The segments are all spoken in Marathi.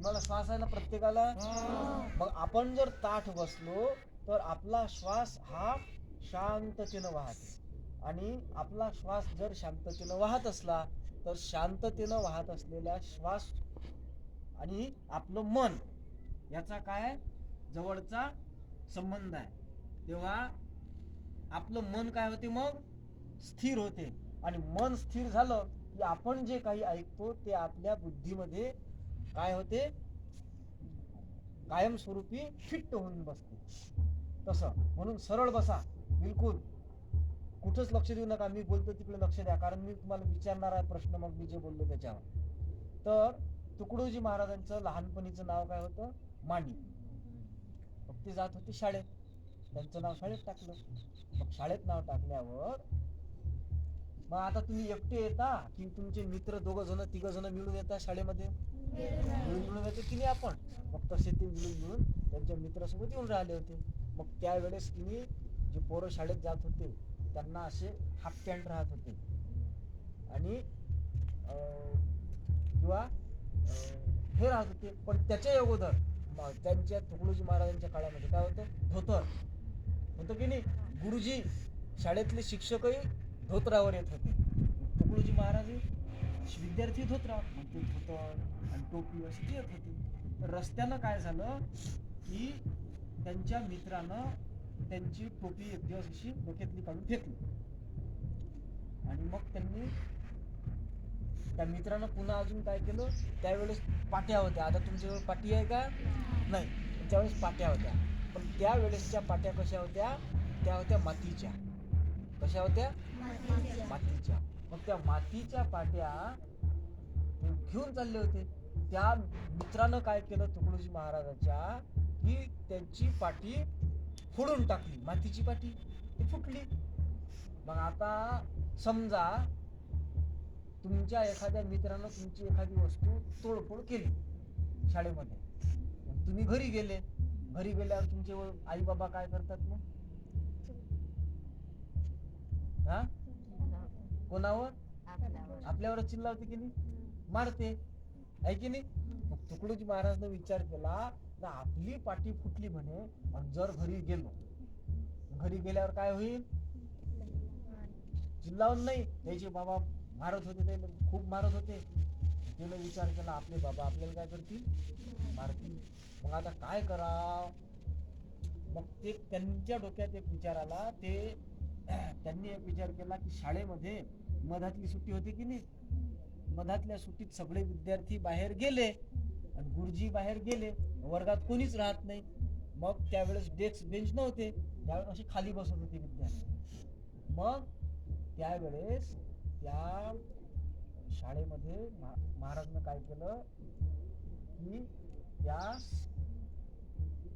तुम्हाला श्वास आहे ना प्रत्येकाला? मग आपण जर ताठ बसलो तर आपला श्वास हा शांततेनं वाहते आणि आपला श्वास जर शांततेनं वाहत असला तर शांततेनं वाहत असलेल्या श्वास आणि आपलं मन याचा काय जवळचा संबंध आहे. तेव्हा आपलं मन काय होते मग? स्थिर होते. आणि मन स्थिर झालं की आपण जे काही ऐकतो ते आपल्या बुद्धीमध्ये काय होते? कायमस्वरूपी फिट्ट होऊन बसते. तसं. म्हणून सरळ बसा. बिलकुल. कुठंच लक्ष देऊ नका. मी बोलतो तिकडे लक्ष द्या. कारण मी तुम्हाला विचारणार आहे प्रश्न. मग मी जे बोललो त्याच्यावर. तर तुकडोजी महाराजांचं लहानपणीचं नाव काय होतं? मांडी. मग ते जात होते शाळेत. त्यांचं नाव शाळेत टाकलं. मग शाळेत नाव टाकल्यावर मग आता तुम्ही एकटे येता की तुमचे मित्र दोघ जण तिघ जण मिळून येता शाळेमध्ये? मिळून मिळून येतो की नाही आपण? मग तसे ते मिळून मिळून त्यांच्या मित्रासोबत येऊन राहिले होते. मग त्यावेळेस की नाही जे पोरं शाळेत जात होते त्यांना असे हाफ पॅन्ट राहत होते. आणि किंवा हे राहत होते. पण त्याच्या अगोदर त्यांच्या तुकडोजी महाराजांच्या काळामध्ये काय होतं? धोतर. होतं की नाही? गुरुजी शाळेतले शिक्षकही धोतरावर येत होते. तुकडोजी महाराज विद्यार्थी धोत्रावर मग ते धोतर आणि टोपी अशी येत होती. तर रस्त्यानं काय झालं की त्यांच्या मित्रानं त्यांची टोपी एक दिवस अशी डोक्यातली काढून फेकली. आणि मग त्यांनी त्या मित्रानं पुन्हा अजून काय केलं? त्यावेळेस पाट्या होत्या. आता तुमच्याजवळ पाटी आहे का? नाही. त्यावेळेस पाट्या होत्या. पण त्यावेळेसच्या पाट्या कशा होत्या? त्या होत्या मातीच्या. कशा होत्या? मातीच्या. मग त्या मातीच्या पाट्या घेऊन चालले होते. त्या मित्रानं काय केलं तुकडोजी महाराजाच्या की त्यांची पाठी फोडून टाकली. मातीची पाठी ती फुटली. मग आता समजा तुमच्या एखाद्या मित्रानं तुमची एखादी वस्तू तोडफोड केली शाळेमध्ये. तुम्ही घरी गेले. घरी गेल्यावर तुमचे आई बाबा काय करतात मग? हा? कोणावर? आपल्यावर चिल्लावते की नाही? मारते. आहे की नाही? तुकडोजी महाराजनं विचार केला तर आपली पाठी फुटली म्हणे आणि जर घरी गेलो. घरी गेल्यावर काय होईल? चिल्लावून नाही. त्याचे बाबा मारत होते ते खूप मारत होते. त्यानं विचार केला आपले बाबा आपल्याला काय करतील? मारतील. मग आता काय कराव? मग ते त्यांच्या डोक्यात एक विचार आला. ते त्यांनी एक विचार केला की शाळेमध्ये मधातली सुट्टी होती की नाही? मधातल्या सुट्टीत सगळे विद्यार्थी बाहेर गेले आणि गुरुजी बाहेर गेले. वर्गात कोणीच राहत नाही. मग त्यावेळेस डेस्क बेंच नव्हते. त्यावेळेस असे खाली बसत होते विद्यार्थी. मग त्यावेळेस त्या शाळेमध्ये महाराजनं काय केलं? की त्या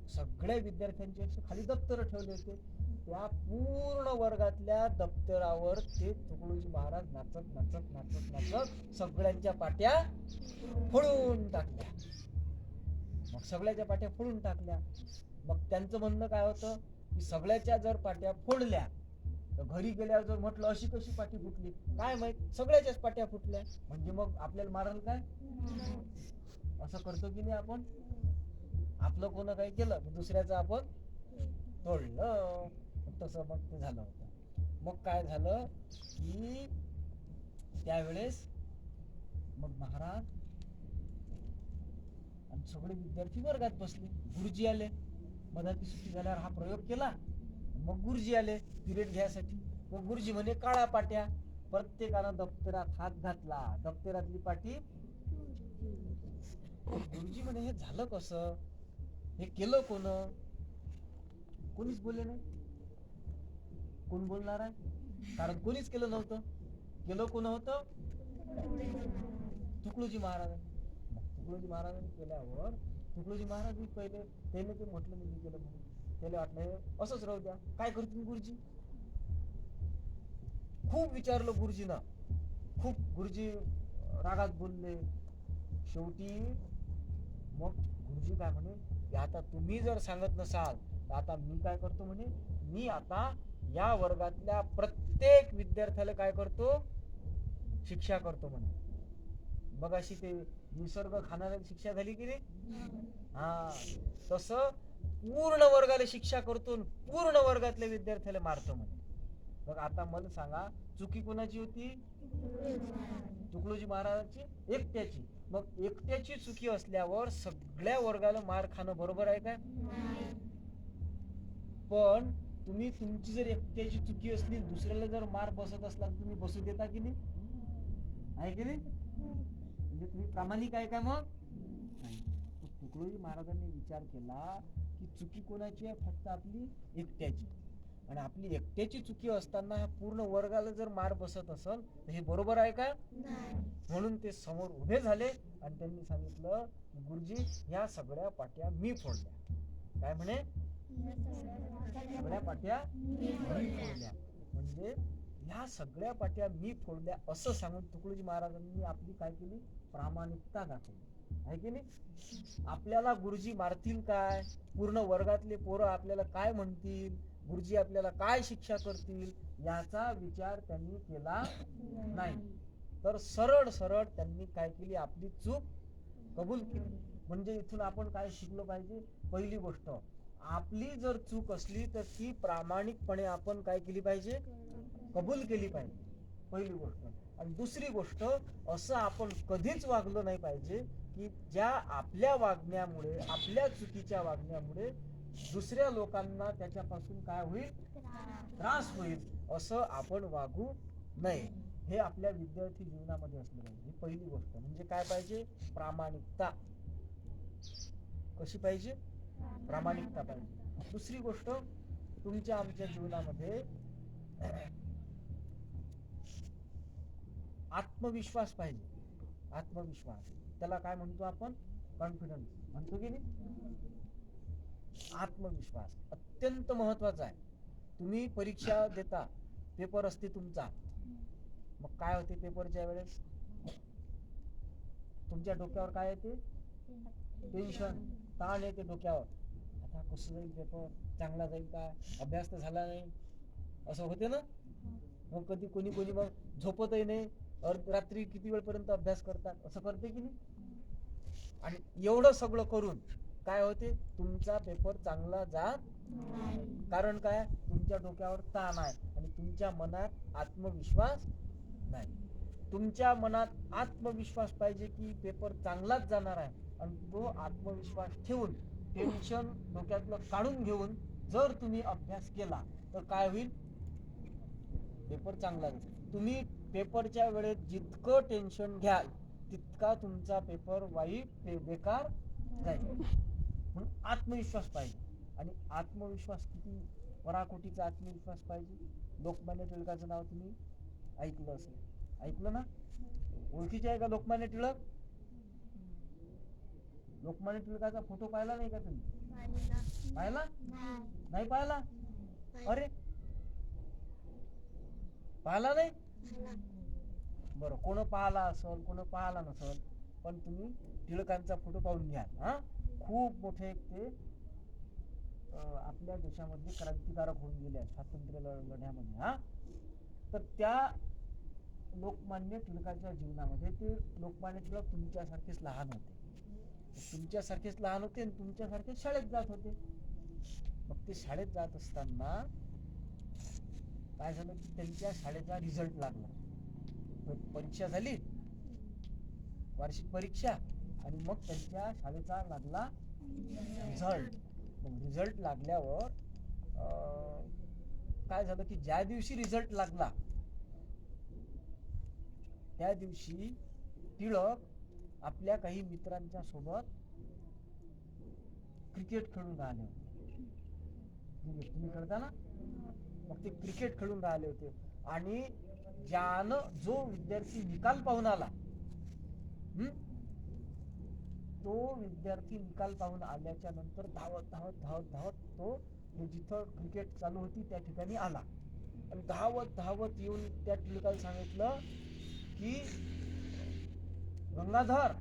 सगळ्या विद्यार्थ्यांचे असे खाली दप्तर ठेवले होते. त्या पूर्ण वर्गातल्या दप्तरावर ते तुकडोजी महाराज नाचत नाचत नाचत नाचत सगळ्यांच्या पाट्या फोडून टाकल्या. मग सगळ्याच्या पाट्या फोडून टाकल्या. मग त्यांचं म्हणणं काय होतं? की सगळ्याच्या जर पाट्या फोडल्या तर घरी गेल्यावर जर म्हटलं अशी कशी पाठी फुटली? काय माहीत? सगळ्याच्याच पाट्या फुटल्या. म्हणजे मग आपल्याला मारल काय? असं करतो की नाही आपण? आपलं कोण काही केलं दुसऱ्याचं आपण तोडलं. तसं मग ते झालं होतं. मग काय झालं की त्यावेळेस मग महाराज आणि सगळे विद्यार्थी वर्गात बसले. गुरुजी आले. मधाची सुट्टी झाल्यावर हा प्रयोग केला. मग गुरुजी आले पिरियड घ्यायसाठी. मग गुरुजी म्हणे काळा पाट्या. प्रत्येकानं दप्तरात हात घातला. दप्तरातली पाटी गुरुजी म्हणे हे झालं कसं? हे केलं कोण? कोणीच बोलले नाही. कोण बोलणार आहे? कारण कोणीच केलं नव्हतं. केलं कोण होतं? तुकडोजी महाराज तुकडोजी महाराजांनी केल्यावर तुकडोजी महाराज पहिले त्याने ते म्हटलं मी केलं म्हणून. त्याला वाटलं असंच राहू द्या. काय करतील गुरुजी? खूप विचारलं गुरुजीना. खूप गुरुजी रागात बोलले. शेवटी मग गुरुजी काय म्हणे आता तुम्ही जर सांगत नसाल आता मी काय करतो म्हणे मी आता या वर्गातल्या प्रत्येक विद्यार्थ्याला काय करतो? शिक्षा करतो म्हणे. मग अशी ते निसर्ग खाणाऱ्या शिक्षा झाली की नाही? हा. तस पूर्ण वर्गाला शिक्षा करतो पूर्ण वर्गातल्या विद्यार्थ्याला मारतो म्हणे. मग आता मला सांगा चुकी कोणाची होती? तुकडोजी महाराजांची एकट्याची. मग एकट्याची चुकी असल्यावर सगळ्या वर्गाला मार खाणं बरोबर आहे का? पण तुम्ही तुमची जर एकट्याची चुकी असली दुसऱ्याला जर मार बसत असला तर तुम्ही बसू देता की नाही? आहे की नाही? म्हणजे तुम्ही प्रामाणिक आहे का मग? तुकडोजी महाराजांनी विचार केला की चुकी कोणाची आहे? फक्त आपली एकट्याची. आणि आपली एकट्याची चुकी असताना ह्या पूर्ण वर्गाला जर मार बसत असेल तर हे बरोबर आहे का? म्हणून ते समोर उभे झाले आणि त्यांनी सांगितलं गुरुजी ह्या सगळ्या पाट्या मी फोडल्या. काय म्हणे? सगळ्या पाट्या मी फोडल्या. म्हणजे ह्या सगळ्या पाट्या मी फोडल्या. असं सांगून तुकडोजी महाराजांनी आपली काय केली? प्रामाणिकता दाखवली. आहे की नाही? आपल्याला गुरुजी मारतील काय? पूर्ण वर्गातले पोरं आपल्याला काय म्हणतील? गुरुजी आपल्याला काय शिक्षा करतील? याचा विचार त्यांनी केला नाही. तर सरळ सरळ त्यांनी काय केली? आपली चूक कबूल केली. म्हणजे इथून आपण काय शिकलो पाहिजे? पहिली गोष्ट आपली जर चूक असली तर ती प्रामाणिकपणे आपण काय केली पाहिजे? कबूल केली पाहिजे. पहिली गोष्ट. आणि दुसरी गोष्ट असं आपण कधीच वागलो नाही पाहिजे की ज्या आपल्या वागण्यामुळे आपल्या चुकीच्या वागण्यामुळे दुसऱ्या लोकांना त्याच्यापासून काय होईल? त्रास होईल असं आपण वागू नये. हे आपल्या विद्यार्थी जीवनामध्ये असलं पाहिजे. ही पहिली गोष्ट. म्हणजे काय पाहिजे? प्रामाणिकता. कशी पाहिजे? प्रामाणिकता पाहिजे. दुसरी गोष्ट तुमच्या आमच्या जीवनामध्ये आत्मविश्वास पाहिजे. आत्मविश्वास. त्याला काय म्हणतो आपण? कॉन्फिडन्स म्हणतो की नाही? आत्मविश्वास. अत्यंत महत्त्वाचा आहे. तुम्ही परीक्षा देता पेपर असते तुमचा. मग काय होते पेपरच्या वेळेस? तुमच्या डोक्यावर काय येते? टेन्शन ताण येते डोक्यावर. आता कसं जाईल पेपर चांगला जाईल का? अभ्यास तर झाला नाही. असं होते ना? मग कधी कोणी कोणी मग झोपतही नाही. अर्ध रात्री किती वेळपर्यंत अभ्यास करतात? असं करते की नाही? आणि एवढं सगळं करून काय होते? तुमचा पेपर चांगला जात कारण काय? तुमच्या डोक्यावर ताण आहे आणि तुमच्या मनात आत्मविश्वास नाही. तुमच्या मनात आत्मविश्वास पाहिजे की पेपर चांगलाच जाणार आहे. आणि तो आत्मविश्वास ठेवून टेन्शन डोक्यातलं काढून घेऊन जर तुम्ही अभ्यास केला तर काय होईल? पेपर चांगला जाईल. तुम्ही पेपरच्या वेळेत जितकं टेन्शन घ्याल तितका तुमचा पेपर वाईट बेकार जाईल. म्हणून आत्मविश्वास पाहिजे. आणि आत्मविश्वास किती? पराकोटीचा आत्मविश्वास पाहिजे. लोकमान्य टिळकाचं नाव तुम्ही ऐकलं असेल. ऐकलं ना? ओळखीचे आहे का लोकमान्य टिळक? लोकमान्य टिळकाचा फोटो पाहिला नाही का तुम्ही? पाहिला. नाही. पाहिला? अरे. पाहिला नाही? बरं कोण पाहिला असल कोण पाहिला नसल पण तुम्ही टिळकांचा फोटो पाहून घ्या हा? खूप मोठे ते आपल्या देशामधले क्रांतिकारक होऊन गेले आहेत स्वातंत्र्य लढ्यामध्ये हा? तर त्या लोकमान्य टिळकाच्या जीवनामध्ये ते लोकमान्य टिळक तुमच्यासारखेच लहान होते. तुमच्यासारखेच लहान होते आणि तुमच्यासारखेच शाळेत जात होते. मग ते शाळेत जात असताना काय झालं की त्यांच्या शाळेचा रिझल्ट लागला. परीक्षा झाली. वार्षिक परीक्षा आणि मग त्यांच्या शाळेचा लागला रिझल्ट मग रिझल्ट लागल्यावर अं, काय झालं की ज्या दिवशी रिझल्ट लागला त्या दिवशी टिळक आपल्या काही मित्रांच्या सोबत क्रिकेट खेळून राहिले होते. तुम्ही खेळता ना? मग ते क्रिकेट खेळून राहिले होते. आणि ज्यानं जो विद्यार्थी निकाल पाहून आला तो विद्यार्थी निकाल पाहून आल्याच्यानंतर धावत धावत धावत धावत तो जिथं क्रिकेट चालू होती त्या ठिकाणी आला. आणि धावत धावत येऊन त्या टिळकाला सांगितलं की गंगाधर.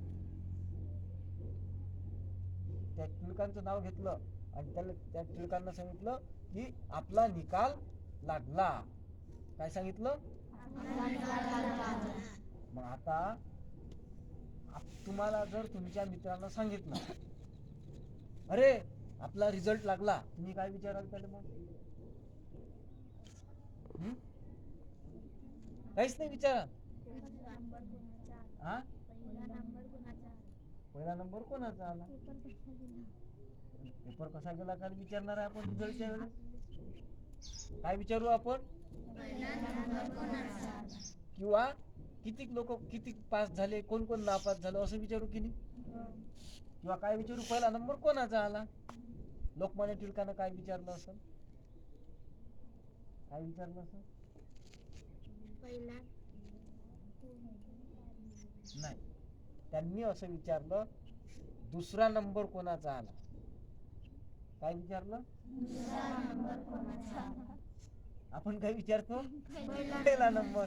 त्या टिळकांचं नाव घेतलं आणि त्याला त्या टिळकांना सांगितलं की आपला निकाल लागला. काय सांगितलं? मग आता तुम्हाला जर तुमच्या मित्रांना सांगितलं. अरे आपला रिझल्ट लागला. तुम्ही काय विचाराल त्याला मग? काहीच नाही विचारा हा? पहिला नंबर कोणाचा आला? पेपर कसा गेला काल विचारणार आहे आपण रिझल्टच्या वेळेस? काय विचारू आपण? किंवा किती लोक किती पास झाले कोण कोण नापास झालं असं विचारू की नाही? किंवा काय विचारू? पहिला नंबर कोणाचा आला? लोकमान्य टिळकानं काय विचारलं असं काय विचारलं असं नाही. त्यांनी असं विचारलं दुसरा नंबर कोणाचा आला? काय विचारलं? आपण काय विचारतो? पहिला नंबर.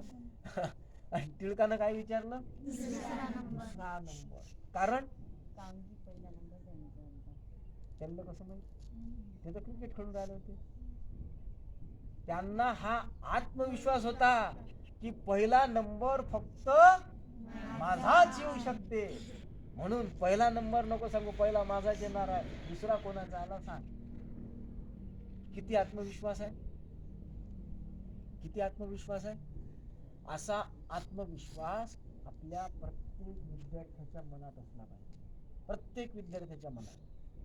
आणि टिळकानं काय विचारलं? दुसरा नंबर. कारण? त्यांना कसं माहीत? ते तर क्रिकेट खेळून राहिले होते. त्यांना हा आत्मविश्वास होता की पहिला नंबर फक्त माझाच येऊ शकते. म्हणून पहिला नंबर नको सांगू पहिला माझाच येणार आहे. दुसरा कोणाचा आला सांग. किती आत्मविश्वास आहे? किती आत्मविश्वास आहे? असा आत्मविश्वास आपल्या प्रत्येक विद्यार्थ्याच्या मनात असला पाहिजे. प्रत्येक विद्यार्थ्याच्या मनात.